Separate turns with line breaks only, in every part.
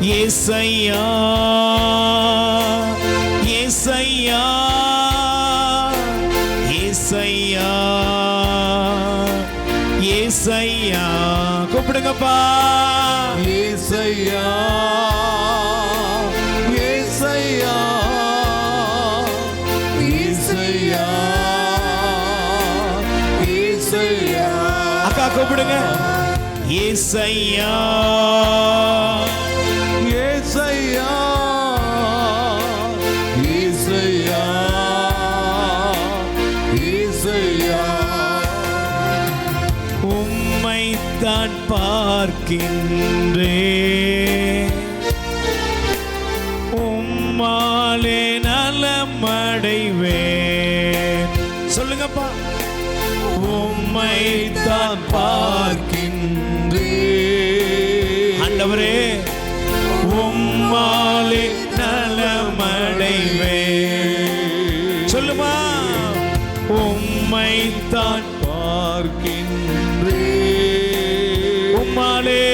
ஏசையா ஏசையா ஏசையா ஏசையா. கூப்பிடுங்கப்பா.
ஏசையா ஏசையா ஏசையா ஏசையா.
அக்கா கூப்பிடுங்க. ஏசையா உம்மைத்தான் பார்க்கின்றே ஆண்டவரே உம்மாலே நலமடைவேன். சொல்லுமா? உம்மைத்தான்
பார்க்கின்றே
உம்மாலே.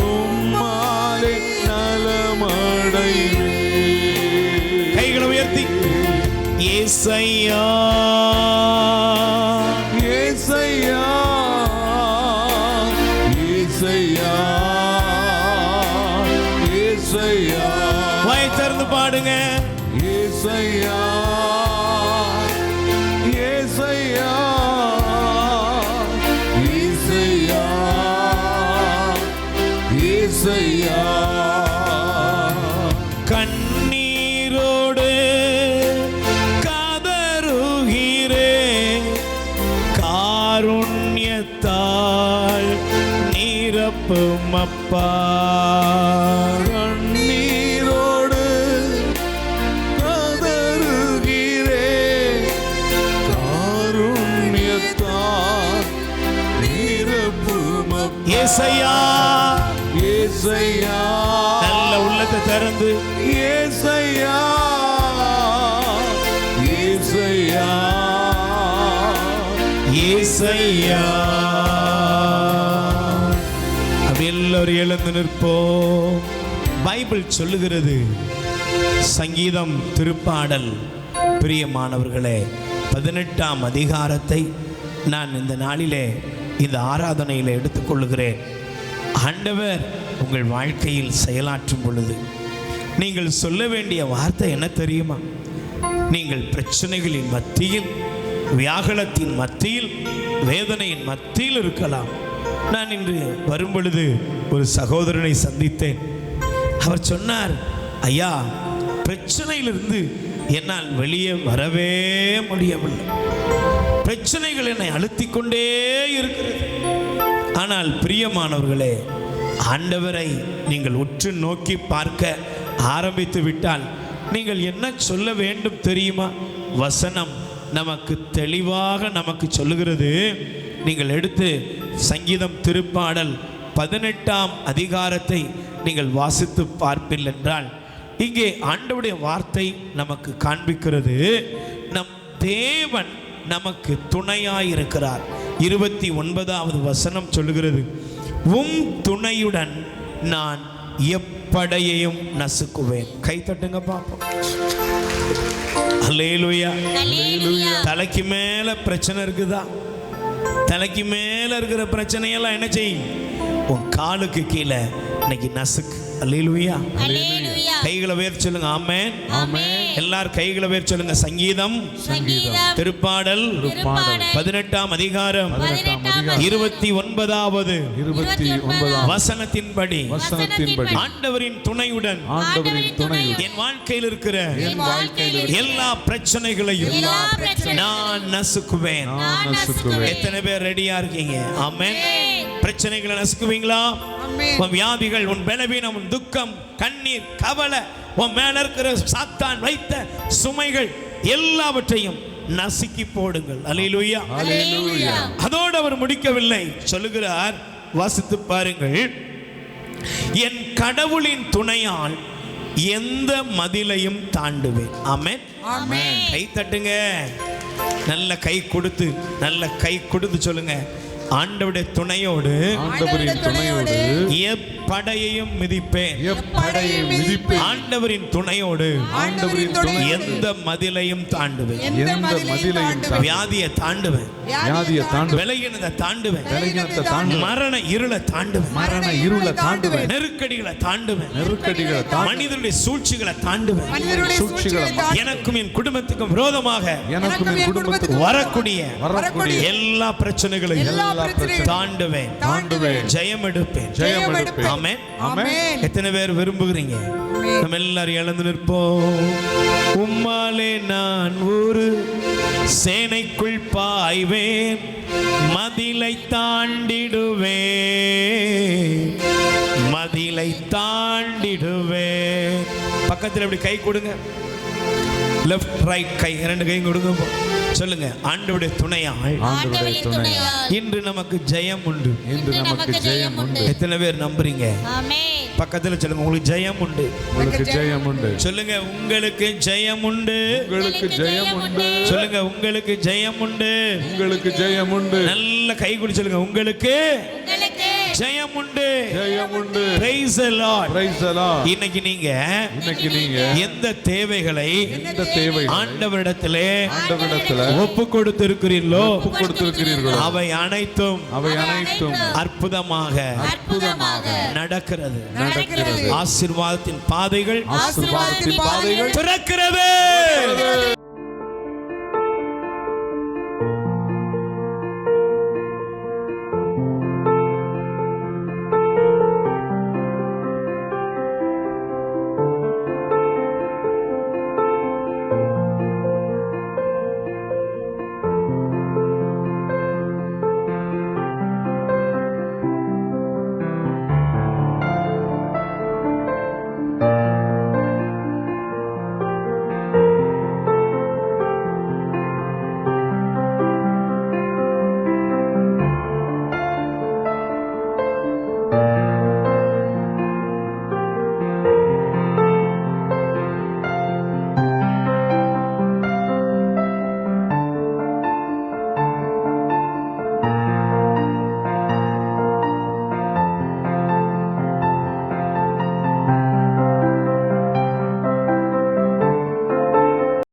உம்மாலே நலமடைவே
கைகளை உயர்த்தி. ஏசையா. பாடுங்க.
ஏசையா ஏசையா ஏசையா ஏசையா.
கண்ணீரோடு காதருகிறே காருண்யத்தால் நீரப்பும் அப்பா.
கண்ணீரோடு
ஏசையா.
ஏசையா.
நல்ல உள்ளத்தை திறந்து.
ஏசையா. ஏசையா.
ஏசையா. எல்லோரும் எழுந்து நிற்போம். பைபிள் சொல்லுகிறது. சங்கீதம் திருப்பாடல். பிரியமானவர்களே பதினெட்டாம் அதிகாரத்தை நான் இந்த நாளிலே இந்த ஆராதனையில் எடுத்துக்கொள்கிறேன் ஆண்டவர் உங்கள் வாழ்க்கையில் செயலாற்றும் பொழுது நீங்கள் சொல்ல வேண்டிய வார்த்தை என்ன தெரியுமா? நீங்கள் பிரச்சனைகளின் மத்தியில் வியாகுலத்தின் மத்தியில் வேதனையின் மத்தியில் இருக்கலாம். நான் இன்று வரும் பொழுது ஒரு சகோதரனை சந்தித்தேன். அவர் சொன்னார் ஐயா பிரச்சனையிலிருந்து என்னால் வெளியே வரவே முடியவில்லை. பிரச்சனைகள் என்னை அழுத்தி கொண்டே இருக்கிறது. ஆனால் பிரியமானவர்களே ஆண்டவரை நீங்கள் உற்று நோக்கி பார்க்க ஆரம்பித்து விட்டால் நீங்கள் என்ன சொல்ல வேண்டும் தெரியுமா? வசனம் நமக்கு தெளிவாக நமக்கு சொல்லுகிறது. நீங்கள் எடுத்து சங்கீதம் திருப்பாடல் பதினெட்டாம் அதிகாரத்தை நீங்கள் வாசித்து பார்ப்பில் என்றால் இங்கே ஆண்டவுடைய வார்த்தை நமக்கு காண்பிக்கிறது. நம் தேவன் நமக்கு துணையாயிருக்கிறார். இருபத்தி ஒன்பதாவது வசனம் சொல்லுகிறது உம் துணையுடன் நான் எப்படையையும் நசுக்குவேன். கை தட்டுங்க பார்ப்போம் தலைக்கு மேல பிரச்சனை இருக்குதா? தலைக்கு மேல இருக்கிற பிரச்சனையெல்லாம் என்ன செய்யும்? உன் காலுக்கு கீழே இன்னைக்கு நசுக்கு. அல்லேலூயா கைகளை வேர் சொல்லுங்க ஆமென்.
ஆமென்.
எல்லாரும் கைகளை வேர் சொல்லுங்க சங்கீதம்.
சங்கீதம்.
திருப்பாடல்.
திருப்பாடல்.
பதினெட்டாம் அதிகாரம்.
பதினெட்டாம்
இருபத்தி ஒன்பதாவது.
இருபத்தி ஒன்பதாம்.
வசனத்தின்படி.
வசனத்தின்படி.
ஆண்டவரின் துணையுடன்.
ஆண்டவரின் துணையுடன்.
என் வாழ்க்கையில் இருக்கிற
என் வாழ்க்கையில்
எல்லா பிரச்சனைகளையும்
எல்லா பிரச்சனைகளையும்
நான் நசுக்குவேன்.
நான் நசுக்குவேன்.
எத்தனை பேர் ரெடியா இருக்கீங்க? ஆமென். பிரச்சனைகளை நசுக்குவீங்களா? உன் வியாதிகள் உன் பலவீனம் உன் துக்கம் கண்ணீர் கவலை உன் மேல இருக்கிற சாத்தான் வைத்த சுமைகள் எல்லாவற்றையும் நசுக்கி போடுங்கள். அல்லேலூயா. அதோடு அவர் முடிக்கவில்லை. சொல்லுகிறார் வாசித்து பாருங்கள். என் கடவுளின் துணையால் எந்த மதிலையும் தாண்டுவேன். ஆமென். கை தட்டுங்க. நல்ல கை கொடுத்து நல்ல கை கொடுத்து சொல்லுங்க. ஆண்டவருடைய துணையோடு
ஆண்டவரின் துணையோடு
எப்படையையும் மிதிப்பேன்.
எப்படையை மிதிப்பேன்.
ஆண்டவரின் துணையோடு
ஆண்டவரின் துணை
எந்த மதிலையும் தாண்டுவேன்.
எந்த மதிலையும்
வியாதியை தாண்டுவேன்.
வியாதியை தாண்டு
விலகினதை தாண்டுவேன்.
விலகினத்தை தாண்டு
மரண இருளை தாண்டுவேன்.
மரண இருளை தாண்டுவேன்.
நெருக்கடிகளை தாண்டுவேன்.
நெருக்கடிகளை தாண்டி
மனிதனுடைய சூழ்ச்சிகளை தாண்டுவேன்.
மனிதருடைய
சூழ்ச்சிகளை
எனக்கும் என் குடும்பத்துக்கும் விரோதமாக
எனக்கும் என் குடும்பத்துக்கு
வரக்கூடிய
வரக்கூடிய
எல்லா பிரச்சனைகளையும்
எல்லா பிரச்சனைகளையும்
தாண்டுவேன்.
தாண்டுவேன்.
ஜெயம் எடுப்பேன்
ஜெயம் எடுப்பேன்
ஆமென்.
ஆமென்.
எத்தனை பேர் விரும்புகிறீங்க? நம்ம எல்லாரும் இழந்து நிற்போம். உம்மாலே நான் ஒரு சேனைக்குள் பாய்வேன். மதிலை தாண்டிடுவேன். மதிலை தாண்டிடுவேன். பக்கத்தில் இப்படி கை கொடுங்க. லெஃப்ட் ரைட் கை. இரண்டு கை கொடுங்க. சொல்லுங்க. ஆண்டவருடைய துணையாள்
ஆண்டவருடைய துணை
இன்று நமக்கு ஜெயம் உண்டு.
இன்று நமக்கு ஜெயம் உண்டு.
எத்தனை பேர் நம்புறீங்க? பக்கத்துல சொல்லுங்க. உங்களுக்கு ஜெயம் உண்டு.
உங்களுக்கு ஜெயம் உண்டு.
சொல்லுங்க. உங்களுக்கு ஜெயம் உண்டு.
உங்களுக்கு ஜெயம் உண்டு.
சொல்லுங்க. உங்களுக்கு ஜெயம் உண்டு.
உங்களுக்கு ஜெயம் உண்டு.
நல்ல கை குடி சொல்லுங்க. உங்களுக்கு ஜெயம் உண்டு
ஜெயம் உண்டு
Lord.
Praise the Lord.
இன்னைக்கு நீங்க
இன்னைக்கு நீங்க
எந்த தேவைகளை
எந்த தேவை
ஆண்டவரிடத்திலே
ஆண்டவரிடத்துல
ஒப்பு கொடுத்திருக்கிறீர்களோ
ஒப்பு கொடுத்திருக்கிறீர்களோ
அவை அனைத்தும்
அவை அனைத்தும்
அற்புதமாக
அற்புதமாக
நடக்கிறது.
நடக்கிறது.
ஆசீர்வாதத்தின் பாதைகள்
ஆசீர்வாதத்தின் பாதைகள்
திறக்கிறது.